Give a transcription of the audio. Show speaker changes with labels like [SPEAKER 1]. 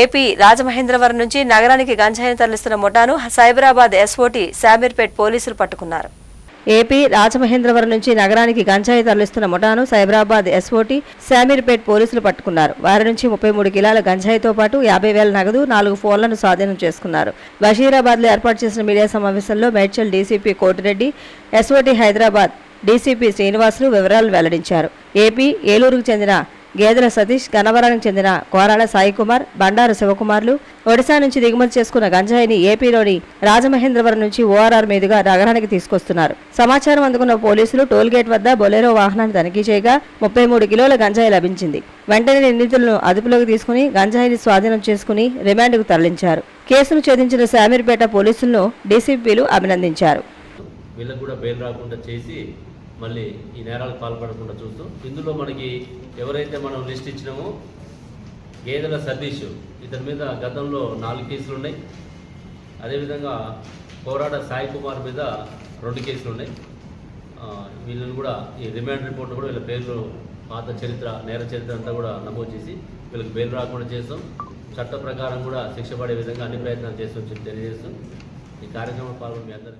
[SPEAKER 1] AP Rajamahendravaram నుంచి నగరానికి గంజాయిని తరలిస్తున్న ముఠాను సైబరాబాద్ ఎస్ఓటీ శామీర్పేట్ పోలీసులు పట్టుకున్నారు. ఏపీ రాజమహేంద్రవరం నుంచి నగరానికి గంజాయి తరలిస్తున్న ముఠాను సైబరాబాద్ ఎస్ఓటీ శామీర్పేట్ పోలీసులు పట్టుకున్నారు. వారి నుంచి ముప్పై మూడు కిలాల గంజాయితో పాటు యాభై వేల నగదు నాలుగు ఫోన్లను స్వాధీనం చేసుకున్నారు. బషీరాబాద్లో ఏర్పాటు చేసిన మీడియా సమావేశంలో Medchal DCP Kotireddy SOT Hyderabad DCP Srinivasulu వివరాలు వెల్లడించారు. ఏపీ ఏలూరుకు చెందిన గేదెల సతీష్ గన్నవరానికి చెందిన కోరాల సాయికుమార్ బండారు శివకుమార్లు ఒడిశా నుంచి దిగుమతి చేసుకున్న గంజాయిని ఏపీలోని రాజమహేంద్రవరం నుంచి ఓఆర్ఆర్ మీదుగా నగరానికి తీసుకొస్తున్నారు. సమాచారం అందుకున్న పోలీసులు టోల్గేట్ వద్ద బొలెరో వాహనాన్ని తనిఖీ చేయగా ముప్పై మూడు కిలోల గంజాయి లభించింది. వెంటనే నిందితులను అదుపులోకి తీసుకుని గంజాయిని స్వాధీనం చేసుకుని రిమాండ్కు తరలించారు. కేసును ఛేదించిన శామీర్పేట పోలీసులను డీసీపీలు అభినందించారు.
[SPEAKER 2] వీళ్ళకు కూడా బెయిల్ రాకుండా చేసి మళ్ళీ ఈ నేరాలకు పాల్పడకుండా చూస్తూ ఇందులో మనకి ఎవరైతే మనం లిస్ట్ ఇచ్చినామో గేదెల సతీష్ ఇతని మీద గతంలో నాలుగు కేసులు ఉన్నాయి. అదేవిధంగా కోరాడ సాయి కుమార్ మీద రెండు కేసులు ఉన్నాయి. వీళ్ళని కూడా ఈ రిమాండ్ రిపోర్ట్ కూడా వీళ్ళ పేర్లు పాత చరిత్ర నేర చరిత్ర అంతా కూడా నమోదు చేసి వీళ్ళకి బెయిల్ రాకుండా చేస్తాం. చట్ట ప్రకారం కూడా శిక్ష పడే విధంగా అన్ని ప్రయత్నాలు చేస్తాం చెప్పి తెలియజేస్తాం ఈ కార్యక్రమం పాల్గొని మీ అందరికీ